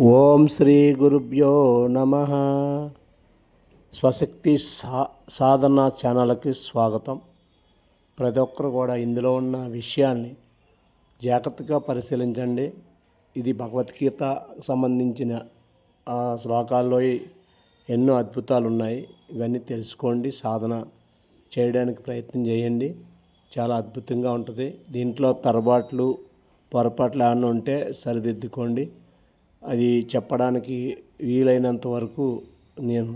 ఓం శ్రీ గురుభ్యో నమ. స్వశక్తి సా సాధన ఛానల్కి స్వాగతం. ప్రతి ఒక్కరు కూడా ఇందులో ఉన్న విషయాన్ని జాగ్రత్తగా పరిశీలించండి. ఇది భగవద్గీత సంబంధించిన ఆ శ్లోకాల్లో ఎన్నో అద్భుతాలు ఉన్నాయి. ఇవన్నీ తెలుసుకోండి సాధన చేయడానికి ప్రయత్నం చేయండి. చాలా అద్భుతంగా ఉంటుంది. దీంట్లో తరబాట్లు పొరపాట్లు ఏమైనా ఉంటే సరిదిద్దుకోండి. అది చెప్పడానికి వీలైనంత వరకు నేను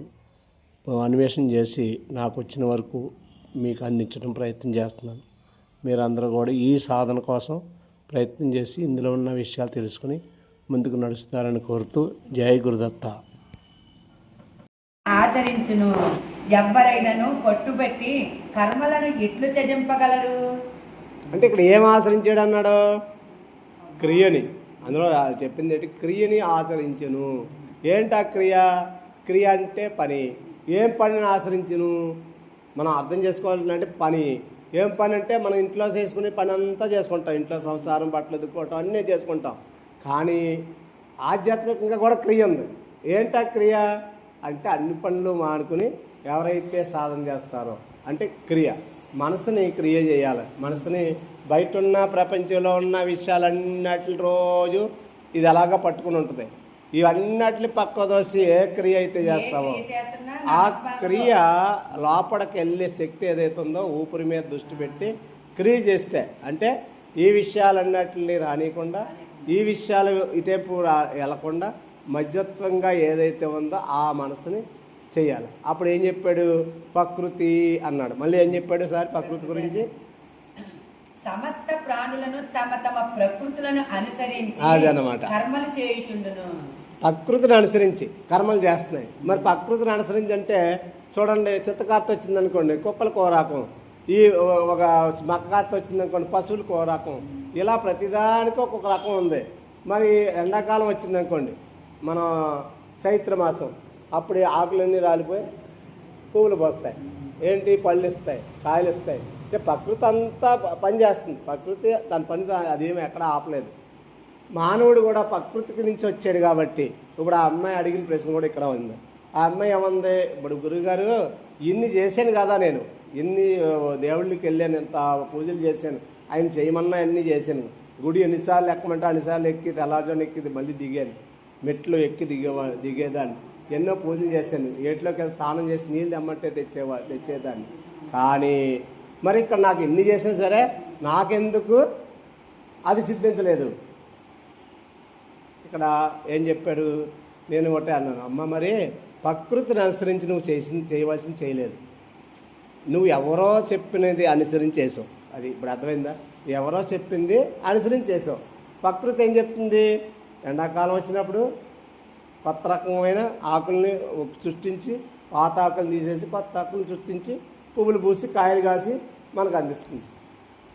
అన్వేషణ చేసి నాకు వచ్చిన వరకు మీకు అందించడం ప్రయత్నం చేస్తున్నాను. మీరందరూ కూడా ఈ సాధన కోసం ప్రయత్నం చేసి ఇందులో ఉన్న విషయాలు తెలుసుకుని ముందుకు నడుస్తారని కోరుతూ జయ గురుదత్త. ఆచరించును. ఎవ్వరైనను పట్టుబెట్టి కర్మలను ఎట్లు త్యజింపగలరు? అంటే ఇక్కడ ఏం ఆచరించాడు అన్నాడు క్రియని. అందులో చెప్పింది ఏంటి? క్రియని ఆచరించును. ఏంటా క్రియ? క్రియ అంటే పని. ఏం పనిని ఆచరించును? మనం అర్థం చేసుకోవాలంటే పని. ఏం పని అంటే మనం ఇంట్లో చేసుకునే పని అంతా చేసుకుంటాం. ఇంట్లో సంసారం బట్టలు దుక్కోవటం అన్నీ చేసుకుంటాం. కానీ ఆధ్యాత్మికంగా కూడా క్రియ ఉంది. ఏంటా క్రియ? అంటే అన్ని పనులు మానుకుని ఎవరైతే సాధన చేస్తారో. అంటే క్రియ. మనసుని క్రియ చేయాలి మనసుని బయట ఉన్న ప్రపంచంలో ఉన్న విషయాలన్నిటి రోజు ఇది అలాగా పట్టుకుని ఉంటుంది ఇవన్నిటిని పక్క దోసి ఏ క్రియ అయితే చేస్తావో ఆ. క్రియ లోపలికి వెళ్ళే శక్తి ఏదైతే ఉందో ఊపిరి మీద దృష్టి పెట్టి క్రియ చేస్తే అంటే ఈ విషయాలన్నిటిని రానియకుండా ఈ విషయాలు ఇటేపు రా వెళ్ళకుండా మధ్యత్వంగా ఏదైతే ఉందో ఆ మనసుని చేయాలి. అప్పుడు ఏం చెప్పాడు? ప్రకృతి అన్నాడు. మళ్ళీ ఏం చెప్పాడు సార్ ప్రకృతి గురించి? సమస్త ప్రాణులను తమ తమ ప్రకృతులను అనుసరించి అదన్నమాట. కర్మలు చేయుచుండును. ప్రకృతిని అనుసరించి కర్మలు చేస్తున్నాయి. మరి ప్రకృతిని అనుసరించి అంటే చూడండి చిత్తకార్త వచ్చింది అనుకోండి కుక్కలకు ఓ రకం ఈ ఒక మక్కకార్త వచ్చింది అనుకోండి పశువులకు ఓ రకం ఇలా ప్రతిదానికి ఒక్కొక్క రకం ఉంది. మరి ఎండాకాలం వచ్చింది అనుకోండి మన చైత్ర మాసం అప్పుడు ఆకులన్నీ రాలిపోయి పువ్వులు పోస్తాయి. ఏంటి? పళ్ళు ఇస్తాయి కాయలు ఇస్తాయి. అంటే ప్రకృతి అంతా పనిచేస్తుంది పని చేస్తుంది. ప్రకృతి దాని పని అదేమి ఎక్కడ ఆపలేదు. మానవుడు కూడా ప్రకృతికి నుంచి వచ్చాడు కాబట్టి ఇప్పుడు ఆ అమ్మాయి అడిగిన ప్రశ్న కూడా ఇక్కడ ఉంది. ఆ అమ్మాయి ఏమంది? ఇప్పుడు గురుగారు ఇన్ని చేశాను కదా నేను. ఇన్ని దేవుళ్ళకి వెళ్ళాను ఎంత పూజలు చేశాను. ఆయన చేయమన్నా అన్నీ చేశాను. గుడి ఎన్నిసార్లు ఎక్కమంటే అన్నిసార్లు ఎక్కి తెల్లారుజామున ఎక్కి మళ్ళీ దిగాను. మెట్లు ఎక్కి దిగే దిగేదాన్ని. ఎన్నో పూజలు చేశాను. ఏట్లోకి వెళ్ళి స్నానం చేసి నీళ్ళు తెమ్మంటే తెచ్చేవా తెచ్చేదాన్ని. కానీ మరి ఇక్కడ నాకు ఎన్ని చేసినా సరే నాకెందుకు? అది సిద్ధించలేదు. ఇక్కడ ఏం చెప్పాడు? నేను ఒకటే అన్నాను. అమ్మ మరి ప్రకృతిని అనుసరించి నువ్వు చేసింది చేయవలసింది చేయలేదు. నువ్వు ఎవరో చెప్పినది అనుసరించి చేసావు. అది ఇప్పుడు అర్థమైందా? ఎవరో చెప్పింది అనుసరించి చేసావు. ప్రకృతి ఏం చెప్తుంది? ఎండాకాలం వచ్చినప్పుడు కొత్త రకమైన ఆకుల్ని సృష్టించి పాత ఆకులు తీసేసి కొత్త ఆకులు సృష్టించి పువ్వులు పూసి కాయలు కాసి మనకు అందిస్తుంది.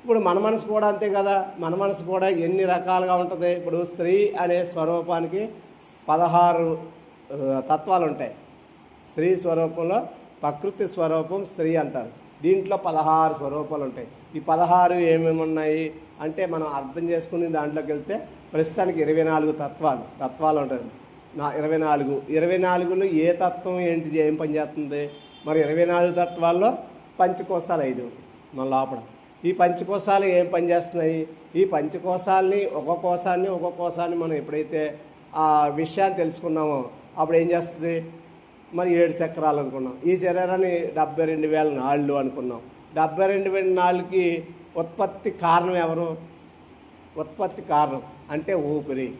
ఇప్పుడు మన మనసు కూడా అంతే కదా. మన మనసు కూడా ఎన్ని రకాలుగా ఉంటుంది? ఇప్పుడు స్త్రీ అనే స్వరూపానికి పదహారు తత్వాలు ఉంటాయి. స్త్రీ స్వరూపంలో ప్రకృతి స్వరూపం స్త్రీ అంటారు. దీంట్లో పదహారు స్వరూపాలు ఉంటాయి. ఈ పదహారు ఏమేమి ఉన్నాయి అంటే మనం అర్థం చేసుకుని దాంట్లోకి వెళ్తే ప్రస్తుతానికి ఇరవై నాలుగు తత్వాలు తత్వాలు ఉంటాయి. నా ఇరవై నాలుగు. ఇరవై నాలుగులో ఏ తత్వం ఏంటిది ఏం పనిచేస్తుంది మరి ఇరవై నాలుగు తత్వాల్లో పంచకోశాలు ఐదు. మన లోపల. ఈ పంచకోశాలు ఏం పనిచేస్తున్నాయి ఈ పంచకోశాలని ఒక కోశాన్ని ఒక కోశాన్ని మనం ఎప్పుడైతే ఆ విషయాన్ని తెలుసుకున్నామో అప్పుడు ఏం చేస్తుంది? మరి ఏడు చక్రాలు అనుకున్నాం. ఈ శరీరాన్ని డెబ్బై రెండు వేల నాళ్ళు అనుకున్నాం. డెబ్బై రెండు వేల నాళ్ళకి ఉత్పత్తి కారణం ఎవరు? ఉత్పత్తి కారణం అంటే ఊపిరి.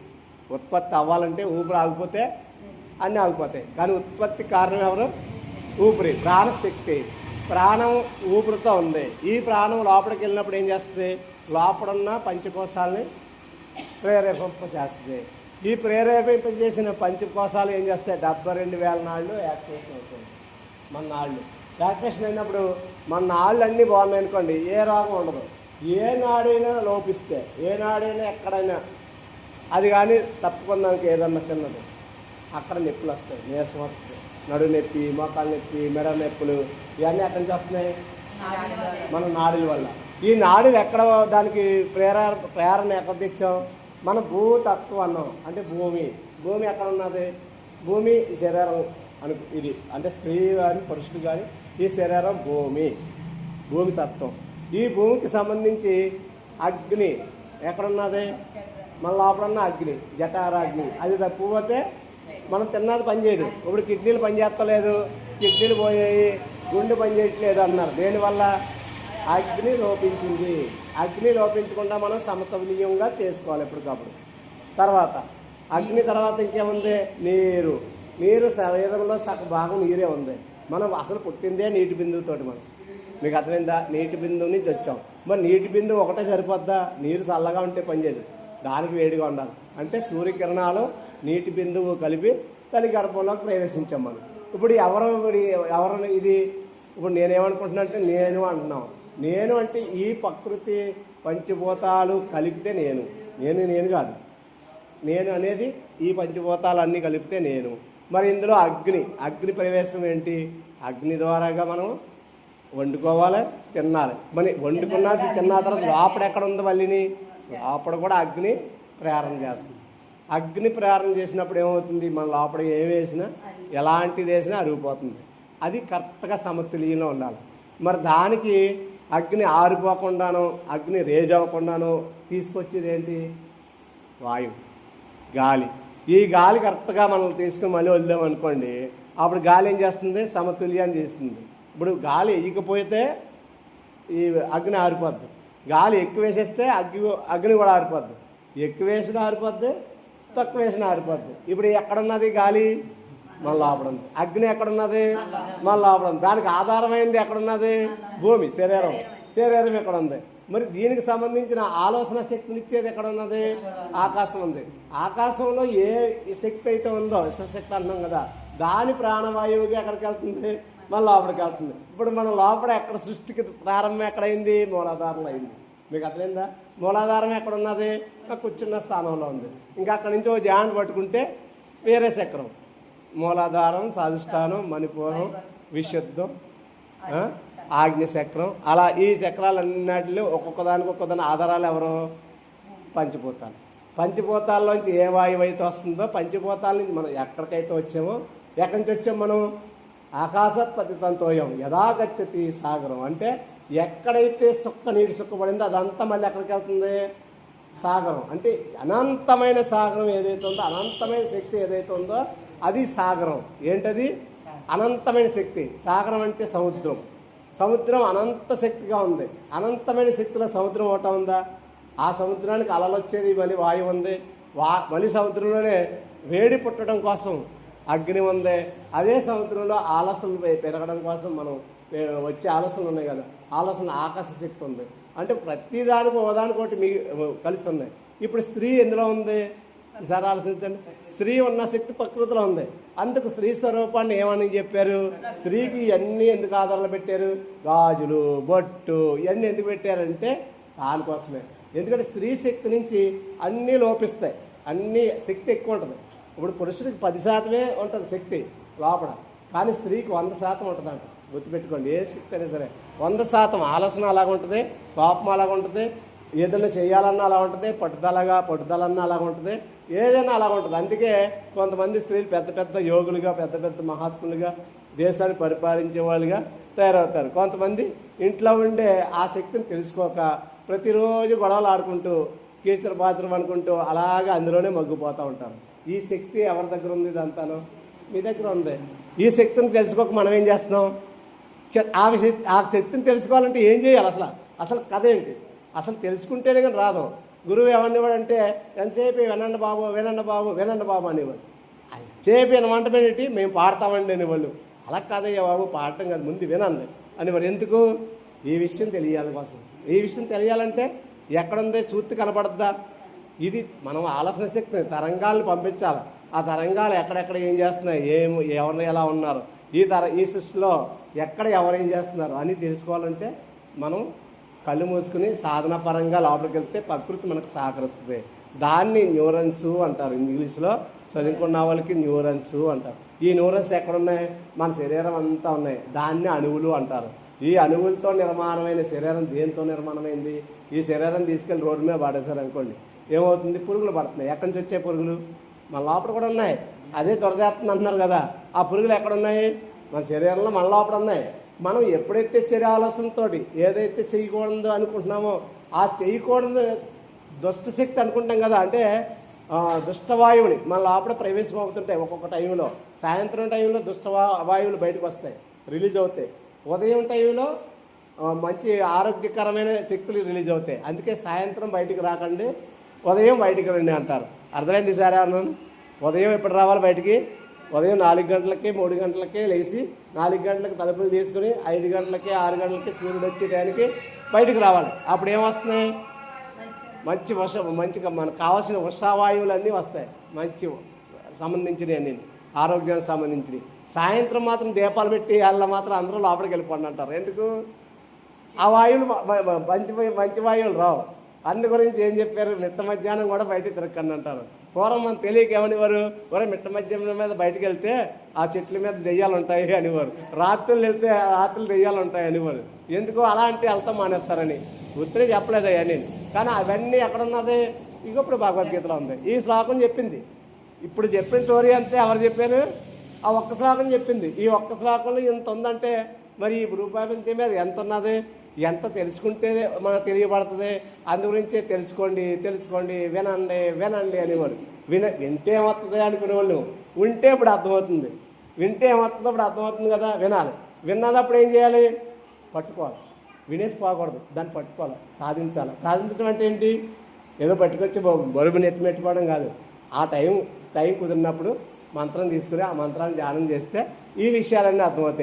ఉత్పత్తి అవ్వాలంటే ఊపిరి ఆగిపోతే అన్నీ ఆగిపోతాయి. కానీ ఉత్పత్తి కారణం ఎవరు? ఊపిరి. ప్రాణశక్తి ప్రాణం ఊపిరితో ఉంది. ఈ ప్రాణం లోపలికి వెళ్ళినప్పుడు ఏం చేస్తుంది? లోపడున్న పంచకోశాలని ప్రేరేపింప చేస్తుంది. ఈ ప్రేరేపింప చేసిన పంచకోశాలు ఏం చేస్తాయి? డెబ్బై రెండు వేల నాళ్ళు యాక్టివేషన్ అవుతుంది. మన నాళ్ళు. యాక్టివేషన్ అయినప్పుడు మన నాళ్ళు అన్నీ బాగున్నాయి అనుకోండి ఏ రోగం ఉండదు. ఏ నాడైనా లోపిస్తే ఏ నాడైనా ఎక్కడైనా అది కానీ తప్పుకుందానికి ఏదన్నా చిన్నది. అక్కడ నొప్పులు వస్తాయి. నీరసం వస్తుంది. నడు నొప్పి మోకాలు నొప్పి మెడ నొప్పులు ఇవన్నీ ఎక్కడి నుంచి వస్తున్నాయి? మన నాడుల వల్ల. ఈ నాడులు ఎక్కడ దానికి ప్రేర ప్రేరణ ఎక్కడ తెచ్చాం? మన భూతత్వం అన్నాం. అంటే భూమి. భూమి ఎక్కడ ఉన్నది? భూమి ఈ శరీరం అను ఇది. అంటే స్త్రీ కానీ పురుషుడు కానీ ఈ శరీరం భూమి. భూమి తత్వం. ఈ భూమికి సంబంధించి అగ్ని ఎక్కడున్నది మన లోపలన్న అగ్ని జఠారాగ్ని అది తప్పిపోతే మనం తిన్నది పనిచేయదు ఇప్పుడు కిడ్నీలు పనిచేస్తలేదు కిడ్నీలు పోయాయి గుండె పనిచేయట్లేదు అన్నారు. దేనివల్ల? అగ్ని లోపించింది. అగ్ని లోపించకుండా మనం సమతుల్యంగా చేసుకోవాలి ఎప్పటికప్పుడు. తర్వాత అగ్ని తర్వాత ఇంకేముంది? నీరు. నీరు శరీరంలో సగ భాగం నీరే ఉంది. మనం అసలు పుట్టిందే నీటి బిందువుతోటి మనం. మీకు అర్థమైందా? నీటి బిందువు నుంచి వచ్చాం. మరి నీటి బిందువు ఒకటే సరిపోద్దా? నీరు చల్లగా ఉంటే పనిచేయదు దానికి వేడిగా ఉండాలి. అంటే సూర్యకిరణాలు నీటి బిందువు కలిపి తల్లి గర్భంలోకి ప్రవేశించాం మనం. ఇప్పుడు ఎవరు ఎవరు ఇది ఇప్పుడు నేనేమనుకుంటున్నా అంటే నేను అంటున్నాం. నేను అంటే ఈ ప్రకృతి పంచభూతాలు కలిపితే నేను. నేను నేను కాదు. నేను అనేది ఈ పంచభూతాలన్నీ కలిపితే నేను. మరి ఇందులో అగ్ని అగ్ని ప్రవేశం ఏంటి? అగ్ని ద్వారాగా మనం వండుకోవాలి తినాలి. మరి వండుకున్నది తిన్న తర్వాత లోపల ఎక్కడ ఉంది మళ్ళీని? లోపల కూడా అగ్ని ప్రేరణ చేస్తుంది. అగ్ని ప్రేరణ చేసినప్పుడు ఏమవుతుంది? మన లోపల ఏం వేసినా ఎలాంటిది వేసినా అరిగిపోతుంది. అది కరెక్ట్గా సమతుల్యంలో ఉండాలి. మరి దానికి అగ్ని ఆరిపోకుండాను అగ్ని రేజ్ అవ్వకుండాను తీసుకొచ్చేది ఏంటి? వాయువు గాలి. ఈ గాలి కరెక్ట్గా మనం తీసుకుని మళ్ళీ వదిలాం అనుకోండి అప్పుడు గాలి ఏం చేస్తుంది? సమతుల్యాన్ని చేస్తుంది. ఇప్పుడు గాలి ఎయ్యకపోతే ఈ అగ్ని ఆరిపోద్ది. గాలి ఎక్కువ వేసేస్తే అగ్గి అగ్ని కూడా ఆరిపోద్ది. ఎక్కువ వేసిన ఆరిపోద్ది తక్కువ వేసిన ఆరిపోద్ది. ఇప్పుడు ఎక్కడున్నది గాలి? మన లోపల ఉంది అగ్ని ఎక్కడున్నది? మన లోపల ఉంది దానికి ఆధారమైంది ఎక్కడున్నది? భూమి శరీరం. శరీరం ఎక్కడ ఉంది మరి దీనికి సంబంధించిన ఆలోచన శక్తిని ఇచ్చేది ఎక్కడ ఉన్నది ఆకాశం ఉంది. ఆకాశంలో ఏ శక్తి అయితే ఉందో విశ్వశక్తి అంటున్నాం కదా దాని ప్రాణవాయువుగా ఎక్కడికి వెళ్తుంది? మళ్ళీ లోపలికి వెళ్తుంది. ఇప్పుడు మనం లోపల ఎక్కడ సృష్టికి ప్రారంభం ఎక్కడైంది? మూలాధారం అయింది. మీకు అర్థమైందా? మూలాధారం ఎక్కడ ఉన్నది కూర్చున్న స్థానంలో ఉంది. ఇంకా అక్కడి నుంచి ఓ జాన్ పట్టుకుంటే వేరే చక్రం. మూలాధారం సాధిష్టానం మణిపూరం విశుద్ధం ఆ, ఆజ్ఞ చక్రం. అలా ఈ చక్రాలన్నిటిలో ఒక్కొక్క దానికి ఒక్కొక్కదాని ఆధారాలు ఎవరు? పంచిపోతాలు పంచిపోతాల్లోంచి ఏ వాయువు అయితే వస్తుందో పంచిపోతాల నుంచి మనం ఎక్కడికైతే వచ్చామో ఎక్కడి నుంచి వచ్చాం మనం? ఆకాశత్పతితంతోయం యథాగచ్చతి సాగరం. అంటే ఎక్కడైతే సుక్క నీరు సుక్కబడిందో అదంతా మళ్ళీ ఎక్కడికి వెళ్తుంది? సాగరం. అంటే అనంతమైన సాగరం ఏదైతే ఉందో అనంతమైన శక్తి ఏదైతే ఉందో అది సాగరం. ఏంటది? అనంతమైన శక్తి. సాగరం అంటే సముద్రం. సముద్రం అనంత శక్తిగా ఉంది. అనంతమైన శక్తిలో సముద్రం ఒకట ఉందా? ఆ సముద్రానికి అలలు వచ్చేది మళ్ళీ వాయువు ఉంది. వా మళ్ళీ సముద్రంలోనే వేడి పుట్టడం కోసం అగ్ని ఉంది. అదే సముద్రంలో ఆలసలు పెరగడం కోసం మనం వచ్చే ఆలోచనలు ఉన్నాయి కదా ఆలోచన ఆకాశ శక్తి ఉంది. అంటే ప్రతి దానికి ఒకదానికి ఒకటి మీ కలిసి ఉన్నాయి. ఇప్పుడు స్త్రీ ఎందులో ఉంది? ఈసారి ఆలోచించండి. స్త్రీ ఉన్న శక్తి ప్రకృతిలో ఉంది. అందుకు స్త్రీ స్వరూపాన్ని ఏమని చెప్పారు? స్త్రీకి ఇవన్నీ ఎందుకు ఆధారాలు పెట్టారు? గాజులు బొట్టు ఇవన్నీ ఎందుకు పెట్టారంటే దానికోసమే. ఎందుకంటే స్త్రీ శక్తి నుంచి అన్నీ లోపిస్తాయి. అన్నీ శక్తి ఎక్కువ ఉంటుంది. ఇప్పుడు పురుషుడికి పది శాతమే ఉంటుంది శక్తి లోపల. కానీ స్త్రీకి వంద శాతం ఉంటుందంట. గుర్తుపెట్టుకోండి ఏ శక్తి అయినా సరే. వంద శాతం ఆలోచన అలాగ ఉంటుంది కోపం అలాగ ఉంటుంది ఏదైనా చేయాలన్నా అలా ఉంటుంది పట్టుదలగా పట్టుదలన్నా అలాగ ఉంటుంది ఏదైనా అలాగ ఉంటుంది. అందుకే కొంతమంది స్త్రీలు పెద్ద పెద్ద యోగులుగా పెద్ద పెద్ద మహాత్ములుగా దేశాన్ని పరిపాలించే వాళ్ళుగా తయారవుతారు. కొంతమంది ఇంట్లో ఉండే ఆ శక్తిని తెలుసుకోక ప్రతిరోజు గొడవలు ఆడుకుంటూ కీచర పాత్రం అనుకుంటూ అలాగే అందులోనే మగ్గిపోతూ ఉంటారు. ఈ శక్తి ఎవరి దగ్గర ఉంది ఇదంతాను మీ దగ్గర ఉంది. ఈ శక్తిని తెలుసుకోక మనం ఏం చేస్తున్నాం? ఆ శక్తి ఆ శక్తిని తెలుసుకోవాలంటే ఏం చేయాలి అసలు? అసలు కథ ఏంటి? అసలు తెలుసుకుంటేనే కానీ రాదు. గురువు ఏమనేవాడు అంటే ఎంతసేపు వినండి బాబు వినండి బాబు వినండి బాబు అనేవాడు. చేపి వినమంట మేము పాడతామండి అనేవాళ్ళు. అలా కాదయ్యా బాబు పాడటం కాదు ముందు వినండి అని ఎందుకు? ఈ విషయం తెలియాలి కోసం. ఈ విషయం తెలియాలంటే ఎక్కడుంది సూర్తి కనపడద్దా? ఇది మనం ఆలోచన శక్తిని తరంగాలను పంపించాలి. ఆ తరంగాలు ఎక్కడెక్కడ ఏం చేస్తున్నాయి? ఏం ఎవరు ఎలా ఉన్నారు? ఈ తర ఈ సృష్టిలో ఎక్కడ ఎవరు ఏం చేస్తున్నారు అని తెలుసుకోవాలంటే మనం కళ్ళు మూసుకుని సాధన పరంగా లోపలికి వెళ్తే ప్రకృతి మనకు సహకరిస్తుంది. దాన్ని న్యూరన్స్ అంటారు. ఇంగ్లీష్లో చదువుకున్న వాళ్ళకి న్యూరన్స్ అంటారు. ఈ న్యూరన్స్ ఎక్కడున్నాయి? మన శరీరం అంతా ఉన్నాయి. దాన్ని అణువులు అంటారు. ఈ అణువులతో నిర్మాణమైన శరీరం దేంతో నిర్మాణమైంది? ఈ శరీరం తీసుకెళ్ళి రోడ్డు మీద పడేశారు అనుకోండి. ఏమవుతుంది? పురుగులు పడుతున్నాయి. ఎక్కడి నుంచి వచ్చే పురుగులు? మన లోపల కూడా ఉన్నాయి. అదే దొరదేస్తుంది అంటున్నారు కదా. ఆ పురుగులు ఎక్కడ ఉన్నాయి? మన శరీరంలో మన లోపల ఉన్నాయి. మనం ఎప్పుడైతే శరీర ఆలోచనతో ఏదైతే చేయకూడదు అనుకుంటున్నామో ఆ చేయకూడదు దుష్ట శక్తి అనుకుంటాం కదా. అంటే దుష్టవాయువుని మన లోపల ప్రవేశం అవుతుంటాయి ఒక్కొక్క టైంలో. సాయంత్రం టైంలో దుష్టవా వాయువులు బయటకు వస్తాయి రిలీజ్ అవుతాయి. ఉదయం టైంలో మంచి ఆరోగ్యకరమైన శక్తులు రిలీజ్ అవుతాయి. అందుకే సాయంత్రం బయటికి రాకండి. ఉదయం బయటికి రండి అంటారు. అర్థమైంది సార్ అన్నాను? ఉదయం ఎప్పుడు రావాలి బయటికి? ఉదయం నాలుగు గంటలకి మూడు గంటలకి లేచి నాలుగు గంటలకి తలుపులు తీసుకుని ఐదు గంటలకి ఆరు గంటలకి సూర్యుడు వచ్చే టైంకి బయటికి రావాలి. అప్పుడు ఏమొస్తున్నాయి మంచి వర్ష మంచిగా మనకు కావాల్సిన వర్షావాయువులన్నీ వస్తాయి. మంచి సంబంధించినవి అన్నీ. ఆరోగ్యానికి సంబంధించినవి. సాయంత్రం మాత్రం దీపాలు పెట్టి వాళ్ళ మాత్రం అందరూ లోపలికి వెళ్ళిపోండి అంటారు. ఎందుకు? ఆ వాయువులు మంచి మంచి వాయువులు రావు. అందు గురించి ఏం చెప్పారు? మిట్ట మధ్యాహ్నం కూడా బయటికి తిరగకండి అంటారు పూర్వం మనం తెలియక ఏమనివారు ఒరే మిట్ట మధ్యాహ్నం మీద బయటికి వెళ్తే ఆ చెట్ల మీద దెయ్యాలు ఉంటాయి అనేవారు. రాత్రులు వెళ్తే రాత్రులు దెయ్యాలు ఉంటాయి అనేవారు. ఎందుకు అలా అంటే వెళ్తాం మానేస్తారని. ఉత్తరే చెప్పలేదు అయ్యా నేను. కానీ అవన్నీ ఎక్కడున్నది? ఇక ఇప్పుడు భగవద్గీతలో ఉంది. ఈ శ్లోకం చెప్పింది. ఇప్పుడు చెప్పిన స్టోరీ అంతే ఎవరు చెప్పారు? ఆ ఒక్క శ్లోకం చెప్పింది. ఈ ఒక్క శ్లోకంలో ఇంత ఉందంటే మరి ఈ భూప్రపంచం మీద ఎంత ఉన్నది? ఎంత తెలుసుకుంటే మనకు తెలియబడుతుంది? అందు గురించే తెలుసుకోండి తెలుసుకోండి వినండి వినండి అనేవారు విన వింటే ఏమవుతుంది అనుకునేవాళ్ళు. ఉంటే ఇప్పుడు అర్థమవుతుంది. వింటే ఏమవుతుందో ఇప్పుడు అర్థమవుతుంది కదా వినాలి. విన్నదప్పుడు ఏం చేయాలి? పట్టుకోవాలి. వినేసి పోకూడదు. దాన్ని పట్టుకోవాలి. సాధించాలి. సాధించడం అంటే ఏంటి? ఏదో పట్టుకొచ్చి బరువుని ఎత్తిమెట్టుకోవడం కాదు. ఆ టైం టైం కుదిరినప్పుడు మంత్రం తీసుకుని ఆ మంత్రాన్ని ధ్యానం చేస్తే ఈ విషయాలన్నీ అర్థమవుతాయి.